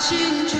青春。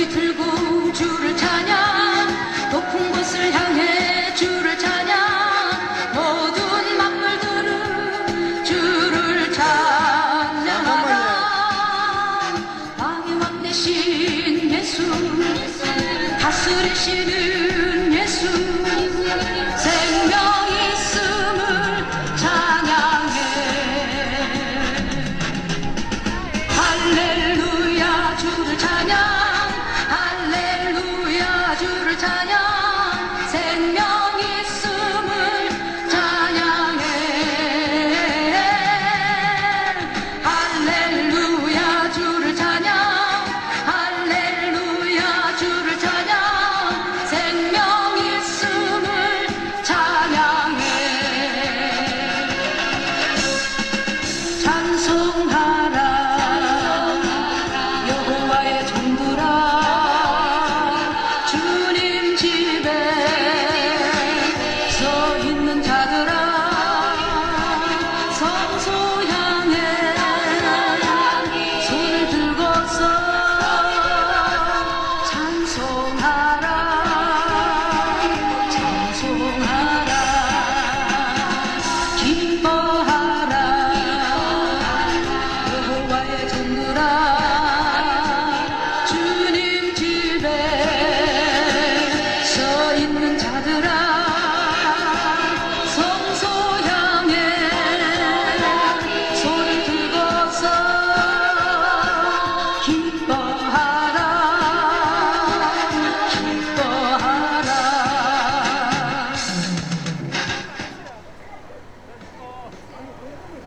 높이 들고 주를 찬양 높은 곳을 향해 주를 찬양 모든 만물들은 주를 찬양하라 왕의 왕 대신 예수 다스리시는